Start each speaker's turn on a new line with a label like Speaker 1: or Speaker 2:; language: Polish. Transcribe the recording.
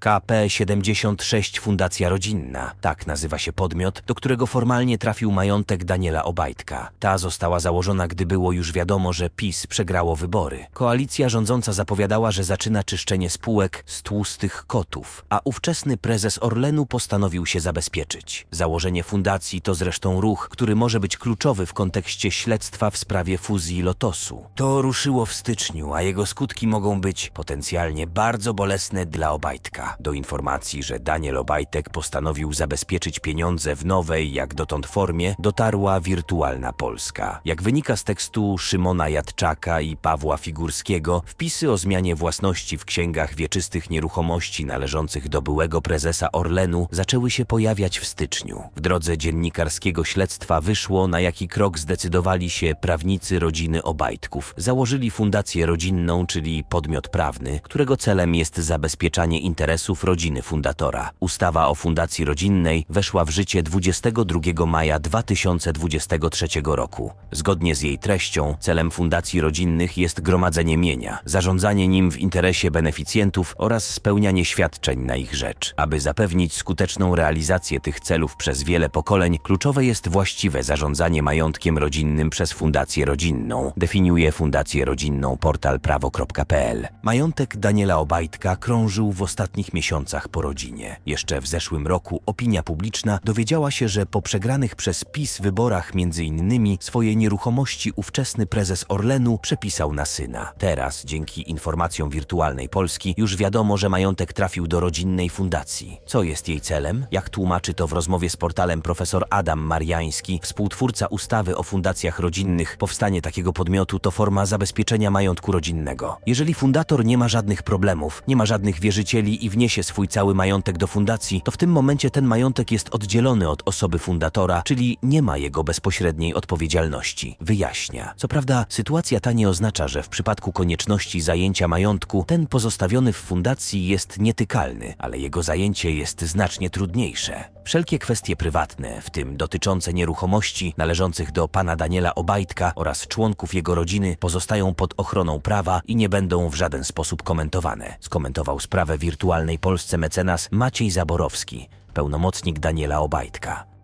Speaker 1: KP76 Fundacja Rodzinna. Tak nazywa się podmiot, do którego formalnie trafił majątek Daniela Obajtka. Ta została założona, gdy było już wiadomo, że PiS przegrało wybory. Koalicja rządząca zapowiadała, że zaczyna czyszczenie spółek z tłustych kotów, a ówczesny prezes Orlenu postanowił się zabezpieczyć. Założenie fundacji to zresztą ruch, który może być kluczowy w kontekście śledztwa w sprawie fuzji Lotosu. To ruszyło w styczniu, a jego skutki mogą być potencjalnie bardzo bolesne dla Obajtka. Do informacji, że Daniel Obajtek postanowił zabezpieczyć pieniądze w nowej, jak dotąd formie, dotarła wirtualna Polska. Jak wynika z tekstu Szymona Jadczaka i Pawła Figurskiego, wpisy o zmianie własności w księgach wieczystych nieruchomości należących do byłego prezesa Orlenu zaczęły się pojawiać w styczniu. W drodze dziennikarskiego śledztwa wyszło, na jaki krok zdecydowali się prawnicy rodziny Obajtków. Założyli fundację rodzinną, czyli podmiot prawny, którego celem jest zabezpieczanie interesów rodziny fundatora. Ustawa o fundacji rodzinnej weszła w życie 22 maja 2023 roku. Zgodnie z jej treścią, celem fundacji rodzinnych jest gromadzenie mienia, zarządzanie nim w interesie beneficjentów oraz spełnianie świadczeń na ich rzecz. Aby zapewnić skuteczną realizację tych celów przez wiele pokoleń, kluczowe jest właściwe zarządzanie majątkiem rodzinnym przez fundację rodzinną. Definiuje fundację rodzinną portal prawo.pl. Majątek Daniela Obajtka krążył w ostatnich miesiącach po rodzinie. Jeszcze w zeszłym roku opinia publiczna dowiedziała się, że po przegranych przez PiS wyborach między innymi swoje nieruchomości ówczesny prezes Orlenu przepisał na syna. Teraz, dzięki informacjom wirtualnej Polski, już wiadomo, że majątek trafił do rodzinnej fundacji. Co jest jej celem? Jak tłumaczy to w rozmowie z portalem profesor Adam Mariański, współtwórca ustawy o fundacjach rodzinnych, powstanie takiego podmiotu to forma zabezpieczenia majątku rodzinnego. Jeżeli fundator nie ma żadnych problemów, nie ma żadnych wierzycieli i wniesie swój cały majątek do fundacji, to w tym momencie ten majątek jest oddzielony od osoby fundatora, czyli nie ma jego bezpośredniej odpowiedzialności. Wyjaśnia. Co prawda, sytuacja ta nie oznacza, że w przypadku konieczności zajęcia majątku, ten pozostawiony w fundacji jest nietykalny, ale jego zajęcie jest znacznie trudniejsze. Wszelkie kwestie prywatne, w tym dotyczące nieruchomości należących do pana Daniela Obajtka oraz członków jego rodziny, pozostają pod ochroną prawa i nie będą w żaden sposób komentowane. Skomentował sprawę wirtualnej Polsce mecenas Maciej Zaborowski, pełnomocnik Daniela Obajtka.